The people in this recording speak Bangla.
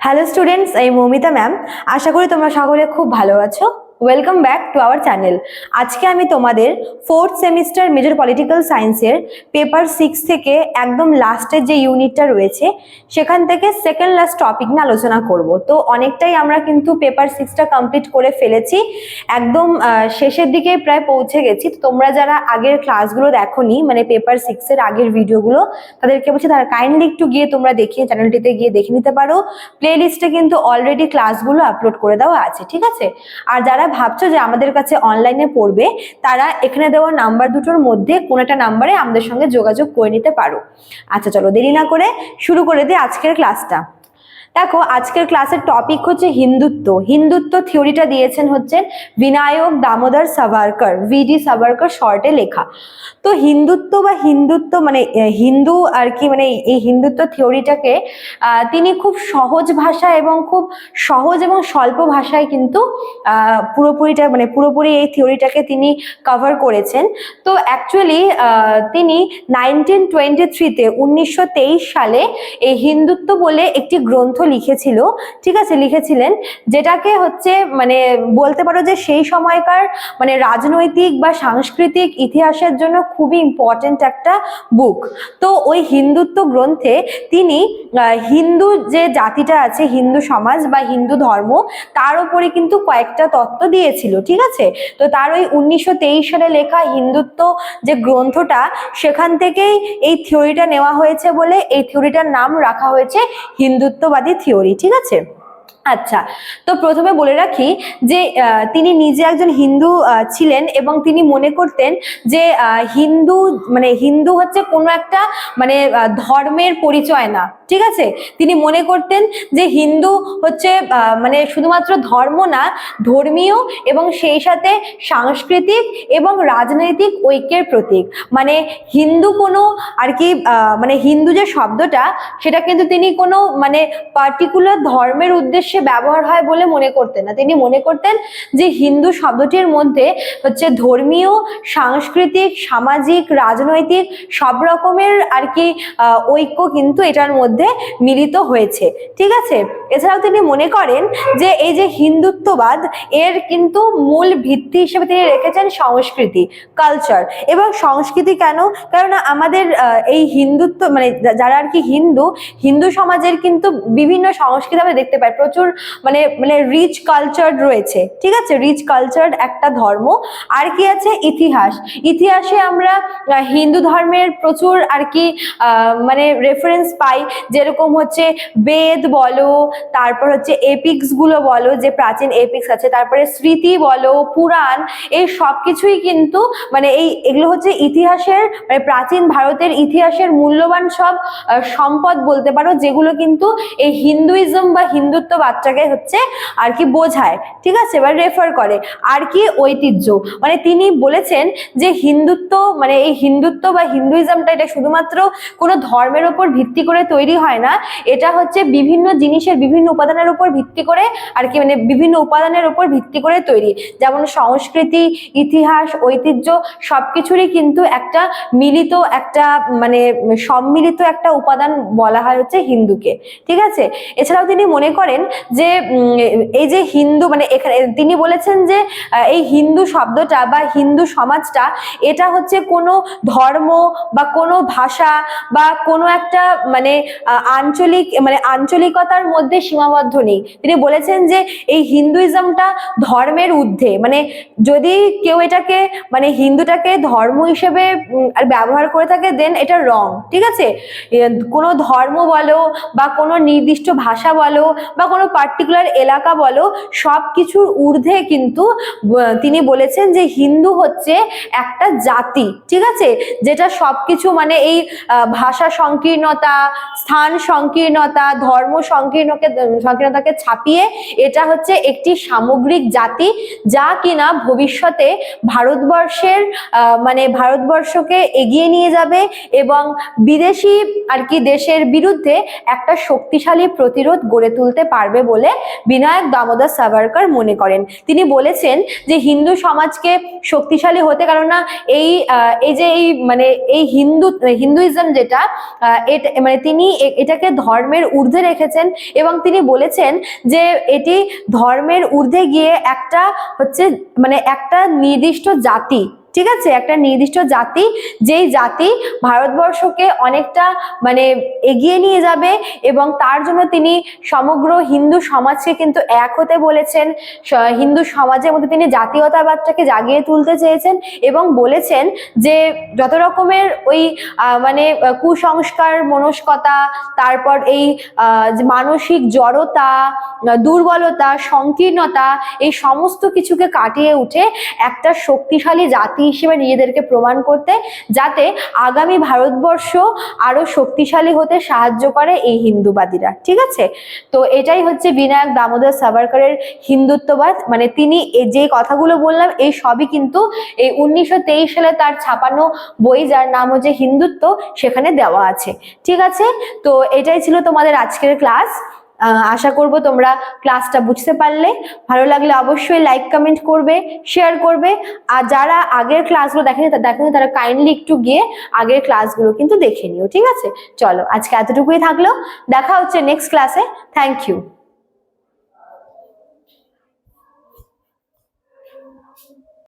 হ্যালো স্টুডেন্টস এই মৌমিতা ম্যাম আশা করি তোমরা সকলে খুব ভালো আছো। Welcome back to our channel আজকে আমি তোমাদের ফোর্থ সেমিস্টার মেজর পলিটিক্যাল সায়েন্সের পেপার সিক্স থেকে একদম লাস্টের যে ইউনিটটা রয়েছে, সেখান থেকে সেকেন্ড লাস্ট টপিক নিয়ে আলোচনা করব। তো অনেকটাই আমরা কিন্তু পেপার সিক্সটা কমপ্লিট করে ফেলেছি, একদম শেষের দিকে প্রায় পৌঁছে গেছি। তোমরা যারা আগের ক্লাসগুলো দেখোনি মানে পেপার সিক্সের আগের ভিডিওগুলো তাদেরকে বলছি তারা কাইন্ডলি একটু গিয়ে তোমরা দেখিয়ে চ্যানেলটিতে গিয়ে দেখে নিতে পারো। প্লে লিস্টে কিন্তু অলরেডি ক্লাসগুলো আপলোড করে দেওয়া আছে, ঠিক আছে? আর যারা ভাবছ যে আমাদের কাছে অনলাইনে পড়বে, তারা এখানে দেওয়া নাম্বার দুটোর মধ্যে কোনো একটা নাম্বারে আমাদের সঙ্গে যোগাযোগ করে নিতে পারো। আচ্ছা চলো দেরি না করে শুরু করে দিই আজকের ক্লাসটা দেখো, আজকের ক্লাসের টপিক হচ্ছে হিন্দুত্ব। হিন্দুত্ব থিওরিটা দিয়েছেন হচ্ছেন বিনায়ক দামোদর সাভারকর ভিডি সাভারকর শর্টে লেখা। তো হিন্দুত্ব বা হিন্দুত্ব মানে হিন্দু আর কি মানে এই হিন্দুত্ব থিওরিটাকে তিনি খুব সহজ ভাষা এবং খুব সহজ এবং স্বল্প ভাষায় কিন্তু পুরোপুরিটা মানে পুরোপুরি এই থিওরিটাকে তিনি কভার করেছেন। তো অ্যাকচুয়ালি তিনি নাইনটিন টোয়েন্টি থ্রিতে উনিশশো তেইশ সালে এই হিন্দুত্ব বলে একটি গ্রন্থ লিখেছিল, ঠিক আছে, লিখেছিলেন, যেটাকে হচ্ছে মানে বলতে পারো যে সেই সময়কার মানে রাজনৈতিক বা সাংস্কৃতিক ইতিহাসের জন্য খুবই ইম্পর্টেন্ট একটা বুক তো ওই হিন্দুত্ব গ্রন্থে তিনি হিন্দু যে জাতিটা আছে, হিন্দু সমাজ বা হিন্দু ধর্ম, তার উপরে কিন্তু কয়েকটা তত্ত্ব দিয়েছিল, ঠিক আছে? তো তার ওই উনিশশো তেইশ সালে লেখা হিন্দুত্ব যে গ্রন্থটা, সেখান থেকেই এই থিওরিটা নেওয়া হয়েছে বলে এই থিওরিটার নাম রাখা হয়েছে হিন্দুত্ববাদী থিওরি ঠিক আছে? আচ্ছা তো প্রথমে বলে রাখি যে তিনি নিজে একজন হিন্দু ছিলেন এবং তিনি মনে করতেন যে হিন্দু মানে হিন্দু হচ্ছে কোনো একটা মানে ধর্মের পরিচয় না, ঠিক আছে? তিনি মনে করতেন যে হিন্দু হচ্ছে মানে শুধুমাত্র ধর্ম না, ধর্মীয় এবং সেই সাথে সাংস্কৃতিক এবং রাজনৈতিক ঐক্যের প্রতীক। মানে হিন্দু কোনো আর কি মানে হিন্দু যে শব্দটা, সেটা কিন্তু তিনি কোনো মানে পার্টিকুলার ধর্মের উদ্দেশ্যে ব্যবহার হয় বলে মনে করতেন না। তিনি মনে করতেন যে হিন্দু শব্দটির মধ্যে হচ্ছে ধর্মীয়, সাংস্কৃতিক, সামাজিক, রাজনৈতিক সব রকমের আর কি ঐক্য কিন্তু এটার মধ্যে মিলিত হয়েছে। ঠিক আছে? এছাড়াও তিনি মনে করেন যে এই যে হিন্দুত্ববাদ, এর কিন্তু মূল ভিত্তি হিসেবে তিনি রেখেছেন সংস্কৃতি কালচার এবং সংস্কৃতি কেন? কেননা আমাদের এই হিন্দুত্ব মানে যারা আর কি হিন্দু হিন্দু সমাজের কিন্তু বিভিন্ন সংস্কৃতি আমরা দেখতে পাই। প্রচুর মানে মানে রিচ কালচার রয়েছে, ঠিক আছে? রিচ কালচার একটা ধর্ম। আর কি আছে? ইতিহাস। ইতিহাসে আমরা হিন্দু ধর্মের প্রচুর আর কি মানে রেফারেন্স পাই। যেরকম হচ্ছে বেদ বলো, তারপর হচ্ছে এপিক্সগুলো বলো, যে প্রাচীন এপিক্স আছে। তারপরে স্মৃতি বলো, পুরাণ, এই সব কিছুই কিন্তু মানে এই, এগুলো হচ্ছে ইতিহাসের মানে প্রাচীন ভারতের ইতিহাসের মূল্যবান সব সম্পদ বলতে পারো, যেগুলো কিন্তু এই হিন্দুইজম বা হিন্দুত্ববাদটাকে হচ্ছে আর কি বোঝায়, ঠিক আছে? বা রেফার করে। আর কি ঐতিহ্য? মানে তিনি বলেছেন যে হিন্দুত্ব মানে এই হিন্দুত্ব বা হিন্দুইজমটা এটা শুধুমাত্র কোনো ধর্মের ওপর ভিত্তি করে তৈরি হয় না। এটা হচ্ছে বিভিন্ন জিনিসের বিভিন্ন উপাদানের উপর ভিত্তি করে আর কি মানে বিভিন্ন উপাদানের উপর ভিত্তি করে তৈরি। যেমন সংস্কৃতি, ইতিহাস, ঐতিহ্য সবকিছুরই কিন্তু একটা মিলিত একটা মানে সম্মিলিত একটা উপাদান বলা হয় হচ্ছে হিন্দুকে, ঠিক আছে? এছাড়াও তিনি মনে করেন যে এই যে হিন্দু মানে এখানে তিনি বলেছেন যে এই হিন্দু শব্দটা বা হিন্দু সমাজটা, এটা হচ্ছে কোনো ধর্ম বা কোনো ভাষা বা কোনো একটা মানে আঞ্চলিক মানে আঞ্চলিকতার মধ্যে সীমাবদ্ধ নেই। তিনি বলেছেন যে, এই হিন্দুইজমটা ধর্মের ঊর্ধ্বে। মানে যদি কেউ এটাকে মানে হিন্দুটাকে ধর্ম হিসেবে আর ব্যবহার করে থাকে দেন এটা রং ঠিক আছে? কোনো ধর্ম বলো বা কোনো নির্দিষ্ট ভাষা বলো বা কোনো পার্টিকুলার এলাকা বলো সব কিছুর ঊর্ধ্বে কিন্তু তিনি বলেছেন যে হিন্দু হচ্ছে একটা জাতি, ঠিক আছে? যেটা সবকিছু মানে এই ভাষা সংকীর্ণতা, স্থান সংকীর্ণতা, ধর্ম সংকীর্ণকে, সংকীর্ণতাকে ছাপিয়ে এটা হচ্ছে একটি সামগ্রিক জাতি, যা কিনা ভবিষ্যতে ভারতবর্ষের মানে ভারতবর্ষকে এগিয়ে নিয়ে যাবে এবং বিদেশি আর কি দেশের বিরুদ্ধে একটা শক্তিশালী প্রতিরোধ গড়ে তুলতে পারবে পারবে বলে বিনায়ক দামোদর সাভারকর মনে করেন। তিনি বলেছেন যে হিন্দু সমাজকে শক্তিশালী হতে কারণ না এই এই যে এই মানে এই হিন্দু, হিন্দুইজম যেটা মানে তিনি এটাকে ধর্মের ঊর্ধ্বে রেখেছেন এবং তিনি বলেছেন যে এটি ধর্মের ঊর্ধ্বে গিয়ে একটা হচ্ছে মানে একটা নির্দিষ্ট জাতি ঠিক আছে? একটা নির্দিষ্ট জাতি, যেই জাতি ভারতবর্ষকে অনেকটা মানে এগিয়ে নিয়ে যাবে এবং তার জন্য তিনি সমগ্র হিন্দু সমাজকে কিন্তু এক হতে বলেছেন। হিন্দু সমাজের মধ্যে তিনি জাতীয়তাবাদটাকে জাগিয়ে তুলতে চেয়েছেন এবং বলেছেন যে যত রকমের ওই মানে কুসংস্কার, মনস্কতা, তারপর এই মানসিক জড়তা দুর্বলতা, সংকীর্ণতা, এই সমস্ত কিছুকে কাটিয়ে উঠে একটা শক্তিশালী জাতি হিসেবে নিজেদেরকে প্রমাণ করতে, যাতে আগামী ভারতবর্ষ আরও শক্তিশালী হতে সাহায্য করে এই হিন্দুবাদীরা, ঠিক আছে? তো এটাই হচ্ছে বিনায়ক দামোদর সাভারকরের হিন্দুত্ববাদ। মানে তিনি যে কথাগুলো বললাম, এই সবই কিন্তু এই উনিশশো তেইশ সালে তার ছাপানো বই যার নাম হচ্ছে হিন্দুত্ব, সেখানে দেওয়া আছে, ঠিক আছে? তো এটাই ছিল তোমাদের আজকের ক্লাস। আশা করব তোমরা ক্লাসটা বুঝতে পারলে। ভালো লাগলে অবশ্যই লাইক কমেন্ট করবে শেয়ার করবে। আর যারা আগের ক্লাসগুলো দেখেনি দেখেনি তারা কাইন্ডলি একটু গিয়ে আগের ক্লাসগুলো কিন্তু দেখে নিও, ঠিক আছে? চলো, আজকে এতটুকুই থাকল। দেখা হচ্ছে নেক্সট ক্লাসে থ্যাংক ইউ